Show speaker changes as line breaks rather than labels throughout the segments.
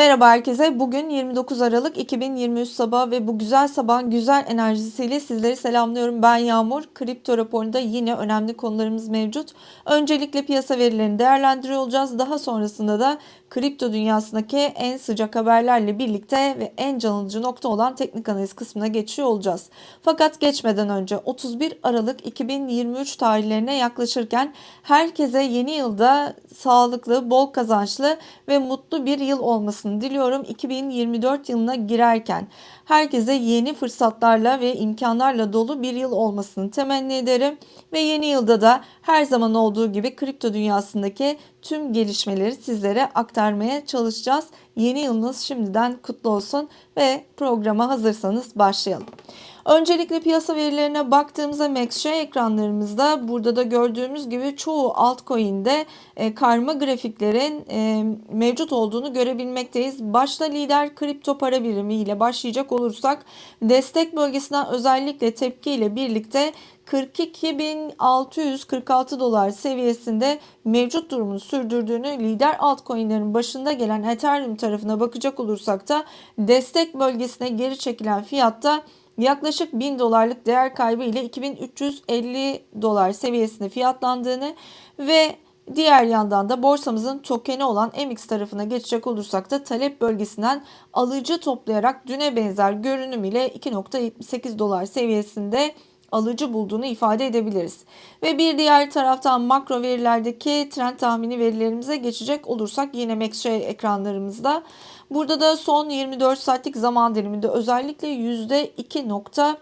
Merhaba herkese. Bugün 29 Aralık 2023 sabahı ve bu güzel sabahın güzel enerjisiyle sizleri selamlıyorum. Ben Yağmur. Kripto raporunda yine önemli konularımız mevcut. Öncelikle piyasa verilerini değerlendiriyor olacağız. Daha sonrasında da kripto dünyasındaki en sıcak haberlerle birlikte ve en canlıcı nokta olan teknik analiz kısmına geçiyor olacağız. Fakat geçmeden önce 31 Aralık 2023 tarihlerine yaklaşırken herkese yeni yılda sağlıklı, bol kazançlı ve mutlu bir yıl olmasını diliyorum. 2024 yılına girerken herkese yeni fırsatlarla ve imkanlarla dolu bir yıl olmasını temenni ederim. Ve yeni yılda da her zaman olduğu gibi kripto dünyasındaki tüm gelişmeleri sizlere aktarmaya çalışacağız. Yeni yılınız şimdiden kutlu olsun ve programa hazırsanız başlayalım. Öncelikle piyasa verilerine baktığımızda MaxShare ekranlarımızda burada da gördüğümüz gibi çoğu altcoin'de e, karma grafiklerin e, mevcut olduğunu görebilmekteyiz. Başta lider kripto para birimi ile başlayacak olursak destek bölgesinden özellikle tepki ile birlikte 42.646 dolar seviyesinde mevcut durumunu sürdürdüğünü lider altcoin'lerin başında gelen Ethereum tarafına bakacak olursak da destek bölgesine geri çekilen fiyatta yaklaşık 1000 dolarlık değer kaybı ile 2350 dolar seviyesinde fiyatlandığını ve Diğer yandan da borsamızın tokeni olan MX tarafına geçecek olursak da talep bölgesinden alıcı toplayarak düne benzer görünüm ile 2.78 dolar seviyesinde alıcı bulduğunu ifade edebiliriz. Ve bir diğer taraftan makro verilerdeki trend tahmini verilerimize geçecek olursak yine MaxShare ekranlarımızda. Burada da son 24 saatlik zaman diliminde özellikle %2.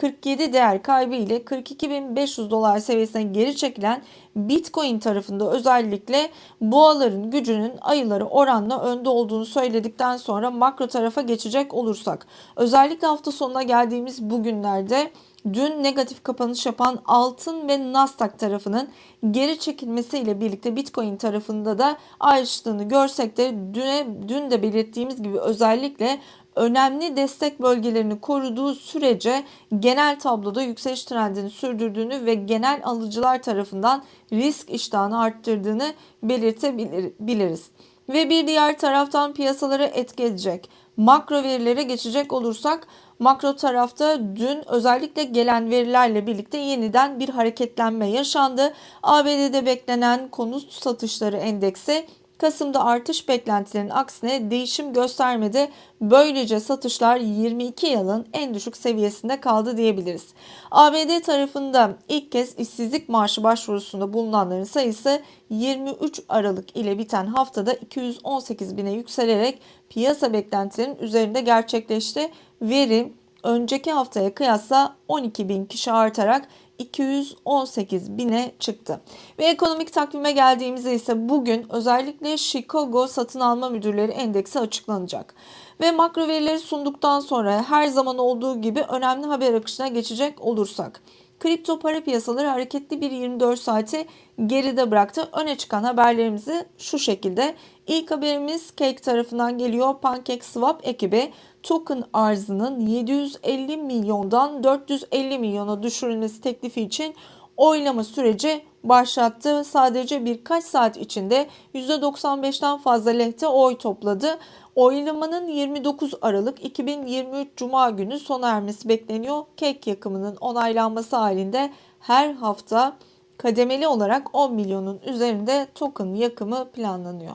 47 değer kaybı ile 42.500 dolar seviyesine geri çekilen Bitcoin tarafında özellikle boğaların gücünün ayıları oranla önde olduğunu söyledikten sonra makro tarafa geçecek olursak özellikle hafta sonuna geldiğimiz bugünlerde dün negatif kapanış yapan altın ve Nasdaq tarafının geri çekilmesiyle birlikte Bitcoin tarafında da ayrıştığını görsek de düne, dün de belirttiğimiz gibi özellikle önemli destek bölgelerini koruduğu sürece genel tabloda yükseliş trendini sürdürdüğünü ve genel alıcılar tarafından risk iştahını arttırdığını belirtebiliriz. Ve bir diğer taraftan piyasaları etki edecek makro verilere geçecek olursak makro tarafta dün özellikle gelen verilerle birlikte yeniden bir hareketlenme yaşandı. ABD'de beklenen konut satışları endeksi Kasım'da artış beklentilerinin aksine değişim göstermedi. Böylece satışlar 22 yılın en düşük seviyesinde kaldı diyebiliriz. ABD tarafında ilk kez işsizlik maaşı başvurusunda bulunanların sayısı 23 Aralık ile biten haftada 218 bine yükselerek piyasa beklentilerinin üzerinde gerçekleşti. Veri önceki haftaya kıyasla 12 bin kişi artarak 218 bine çıktı. Ve ekonomik takvime geldiğimizde ise bugün özellikle Chicago Satın Alma Müdürleri Endeksi açıklanacak. Ve makro verileri sunduktan sonra her zaman olduğu gibi önemli haber akışına geçecek olursak kripto para piyasaları hareketli bir 24 saati geride bıraktı. Öne çıkan haberlerimizi şu şekilde. İlk haberimiz Cake tarafından geliyor. PancakeSwap ekibi token arzının 750 milyondan 450 milyona düşürülmesi teklifi için oylama süreci başlattı. Sadece birkaç saat içinde %95'ten fazla lehte oy topladı. Oylamanın 29 Aralık 2023 Cuma günü sona ermesi bekleniyor. Kek yakımının onaylanması halinde her hafta kademeli olarak 10 milyonun üzerinde token yakımı planlanıyor.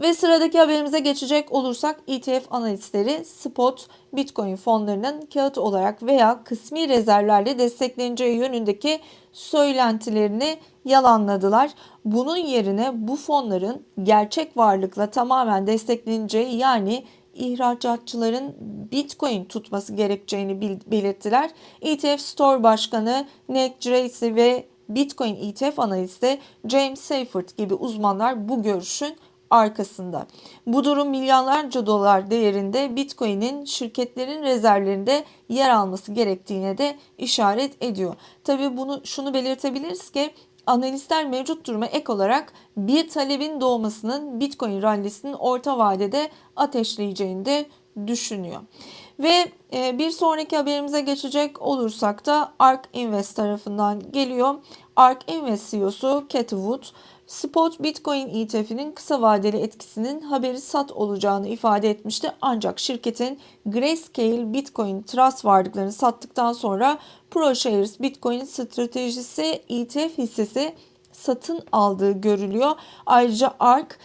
Ve sıradaki haberimize geçecek olursak ETF analistleri spot Bitcoin fonlarının kağıt olarak veya kısmi rezervlerle destekleneceği yönündeki söylentilerini yalanladılar. Bunun yerine bu fonların gerçek varlıkla tamamen destekleneceği yani ihracatçıların Bitcoin tutması gerekeceğini belirttiler. ETF Store Başkanı Nick Tracy ve Bitcoin ETF analisti James Seyfert gibi uzmanlar bu görüşün arkasında. Bu durum milyarlarca dolar değerinde Bitcoin'in şirketlerin rezervlerinde yer alması gerektiğine de işaret ediyor. Tabii bunu şunu belirtebiliriz ki analistler mevcut duruma ek olarak bir talebin doğmasının Bitcoin rallisinin orta vadede ateşleyeceğini de düşünüyor. Ve e, bir sonraki haberimize geçecek olursak da ARK Invest tarafından geliyor. ARK Invest CEO'su Cathy Wood Spot Bitcoin ETF'inin kısa vadeli etkisinin haberi sat olacağını ifade etmişti. Ancak şirketin Grayscale Bitcoin Trust varlıklarını sattıktan sonra ProShares Bitcoin stratejisi ETF hissesi satın aldığı görülüyor. Ayrıca ARK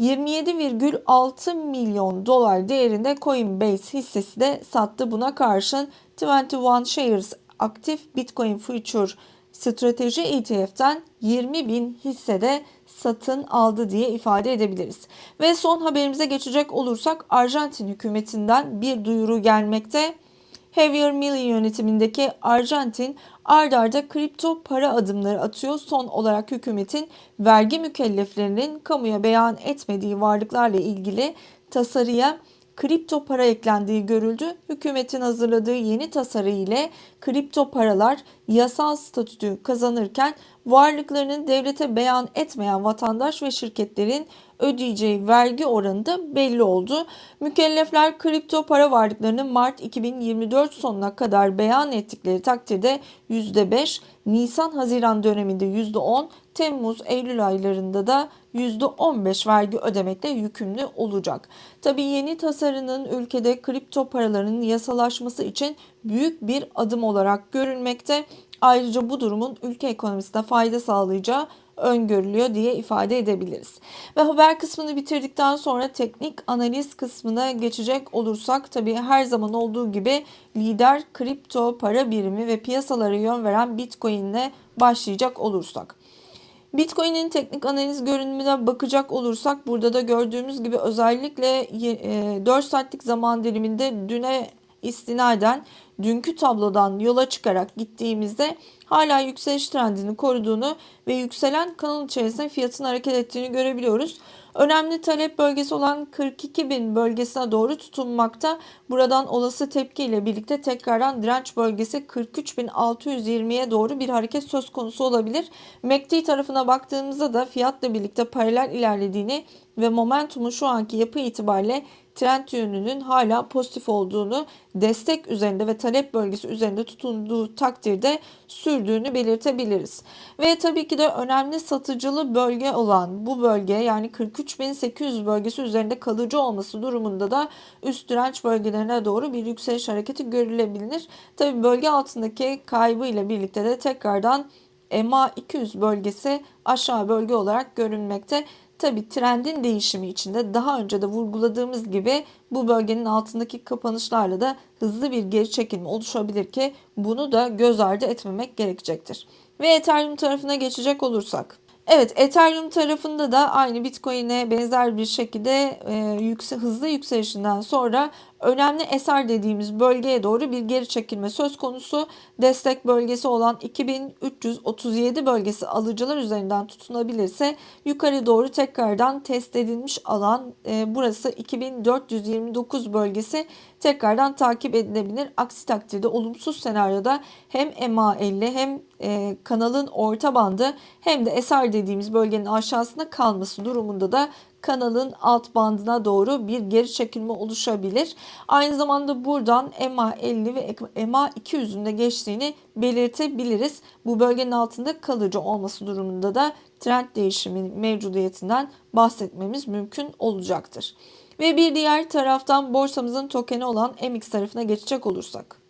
27,6 milyon dolar değerinde Coinbase hissesi de sattı. Buna karşın 21 Shares aktif Bitcoin Future strateji ETF'den 20 bin hissede satın aldı diye ifade edebiliriz. Ve son haberimize geçecek olursak Arjantin hükümetinden bir duyuru gelmekte. Javier Milei yönetimindeki Arjantin ard arda kripto para adımları atıyor. Son olarak hükümetin vergi mükelleflerinin kamuya beyan etmediği varlıklarla ilgili tasarıya kripto para eklendiği görüldü. Hükümetin hazırladığı yeni tasarı ile kripto paralar yasal statü kazanırken varlıklarının devlete beyan etmeyen vatandaş ve şirketlerin ödeyeceği vergi oranı da belli oldu. Mükellefler kripto para varlıklarını Mart 2024 sonuna kadar beyan ettikleri takdirde %5, Nisan-Haziran döneminde %10, Temmuz-Eylül aylarında da %15 vergi ödemekle yükümlü olacak. Tabi yeni tasarının ülkede kripto paraların yasalaşması için büyük bir adım olarak görülmekte. Ayrıca bu durumun ülke ekonomisine fayda sağlayacağı öngörülüyor diye ifade edebiliriz. Ve haber kısmını bitirdikten sonra teknik analiz kısmına geçecek olursak tabii her zaman olduğu gibi lider kripto para birimi ve piyasalara yön veren Bitcoin ile başlayacak olursak. Bitcoin'in teknik analiz görünümüne bakacak olursak burada da gördüğümüz gibi özellikle 4 saatlik zaman diliminde düne istinaden dünkü tablodan yola çıkarak gittiğimizde hala yükseliş trendini koruduğunu ve yükselen kanal içerisinde fiyatın hareket ettiğini görebiliyoruz. Önemli talep bölgesi olan 42 bin bölgesine doğru tutunmakta. Buradan olası tepki ile birlikte tekrardan direnç bölgesi 43.620'ye doğru bir hareket söz konusu olabilir. MACD tarafına baktığımızda da fiyatla birlikte paralel ilerlediğini ve momentumun şu anki yapı itibariyle trend yönünün hala pozitif olduğunu, destek üzerinde ve talep bölgesi üzerinde tutunduğu takdirde sürdüğünü belirtebiliriz. Ve tabii ki de önemli satıcılı bölge olan bu bölge yani 43.800 bölgesi üzerinde kalıcı olması durumunda da üst direnç bölgelerine doğru bir yükseliş hareketi görülebilir. Tabii bölge altındaki kaybı ile birlikte de tekrardan EMA 200 bölgesi aşağı bölge olarak görünmekte. Tabi trendin değişimi içinde daha önce de vurguladığımız gibi bu bölgenin altındaki kapanışlarla da hızlı bir geri çekilme oluşabilir ki bunu da göz ardı etmemek gerekecektir. Ve Ethereum tarafına geçecek olursak. Evet Ethereum tarafında da aynı Bitcoin'e benzer bir şekilde e, yükse, hızlı yükselişinden sonra önemli eser dediğimiz bölgeye doğru bir geri çekilme söz konusu. Destek bölgesi olan 2337 bölgesi alıcılar üzerinden tutunabilirse yukarı doğru tekrardan test edilmiş alan e, burası 2429 bölgesi tekrardan takip edilebilir. Aksi takdirde olumsuz senaryoda hem EMA50 hem e, kanalın orta bandı hem de eser dediğimiz bölgenin aşağısında kalması durumunda da kanalın alt bandına doğru bir geri çekilme oluşabilir. Aynı zamanda buradan EMA 50 ve EMA 200'ün de geçtiğini belirtebiliriz. Bu bölgenin altında kalıcı olması durumunda da trend değişiminin mevcudiyetinden bahsetmemiz mümkün olacaktır. Ve bir diğer taraftan borsamızın tokeni olan MX tarafına geçecek olursak.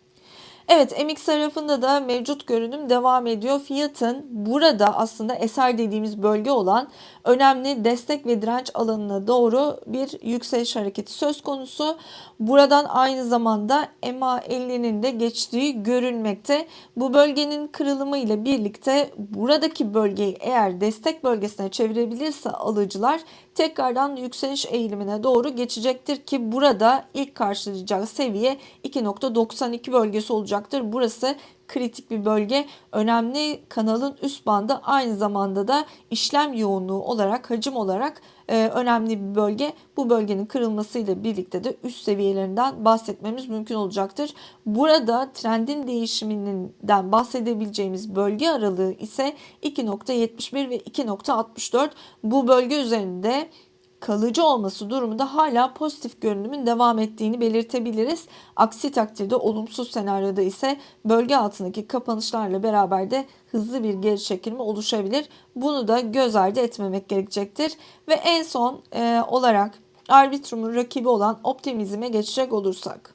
Evet MX tarafında da mevcut görünüm devam ediyor. Fiyatın burada aslında eser dediğimiz bölge olan önemli destek ve direnç alanına doğru bir yükseliş hareketi söz konusu. Buradan aynı zamanda MA50'nin de geçtiği görülmekte. Bu bölgenin kırılımı ile birlikte buradaki bölgeyi eğer destek bölgesine çevirebilirse alıcılar tekrardan yükseliş eğilimine doğru geçecektir ki burada ilk karşılayacağı seviye 2.92 bölgesi olacaktır. Burası kritik bir bölge. Önemli kanalın üst bandı aynı zamanda da işlem yoğunluğu olarak, hacim olarak e, önemli bir bölge. Bu bölgenin kırılmasıyla birlikte de üst seviyelerinden bahsetmemiz mümkün olacaktır. Burada trendin değişiminden bahsedebileceğimiz bölge aralığı ise 2.71 ve 2.64. Bu bölge üzerinde kalıcı olması durumunda hala pozitif görünümün devam ettiğini belirtebiliriz. Aksi takdirde olumsuz senaryoda ise bölge altındaki kapanışlarla beraber de hızlı bir geri çekilme oluşabilir. Bunu da göz ardı etmemek gerekecektir. Ve en son e, olarak Arbitrum'un rakibi olan Optimizm'e geçecek olursak.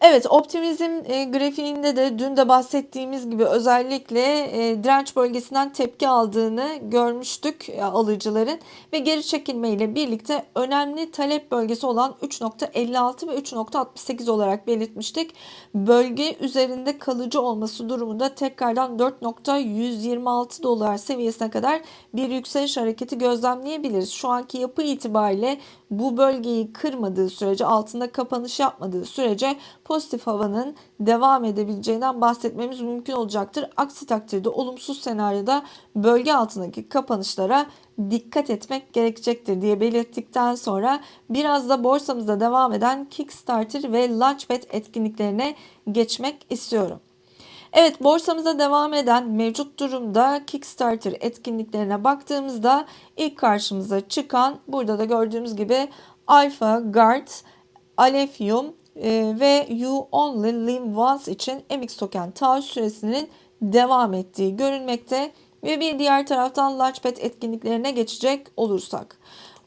Evet optimizm e, grafiğinde de dün de bahsettiğimiz gibi özellikle e, direnç bölgesinden tepki aldığını görmüştük e, alıcıların ve geri çekilme ile birlikte önemli talep bölgesi olan 3.56 ve 3.68 olarak belirtmiştik. Bölge üzerinde kalıcı olması durumunda tekrardan 4.126 dolar seviyesine kadar bir yükseliş hareketi gözlemleyebiliriz. Şu anki yapı itibariyle bu bölgeyi kırmadığı sürece altında kapanış yapmadığı sürece pozitif havanın devam edebileceğinden bahsetmemiz mümkün olacaktır. Aksi takdirde olumsuz senaryoda bölge altındaki kapanışlara dikkat etmek gerekecektir diye belirttikten sonra biraz da borsamızda devam eden Kickstarter ve Launchpad etkinliklerine geçmek istiyorum. Evet borsamıza devam eden mevcut durumda Kickstarter etkinliklerine baktığımızda ilk karşımıza çıkan burada da gördüğümüz gibi Alpha Guard, Alefium e, ve You Only Live Once için MX token taahhüt süresinin devam ettiği görülmekte ve bir diğer taraftan Launchpad etkinliklerine geçecek olursak.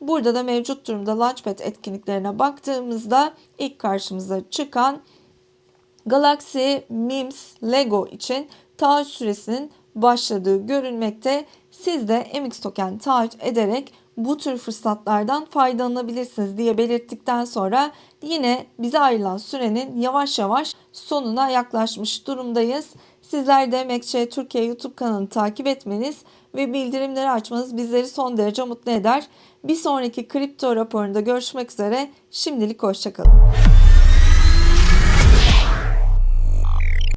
Burada da mevcut durumda Launchpad etkinliklerine baktığımızda ilk karşımıza çıkan Galaxy Mims Lego için taahhüt süresinin başladığı görülmekte. Siz de MX token taahhüt ederek bu tür fırsatlardan faydalanabilirsiniz diye belirttikten sonra yine bize ayrılan sürenin yavaş yavaş sonuna yaklaşmış durumdayız. Sizler de MXC Türkiye YouTube kanalını takip etmeniz ve bildirimleri açmanız bizleri son derece mutlu eder. Bir sonraki kripto raporunda görüşmek üzere. Şimdilik hoşçakalın.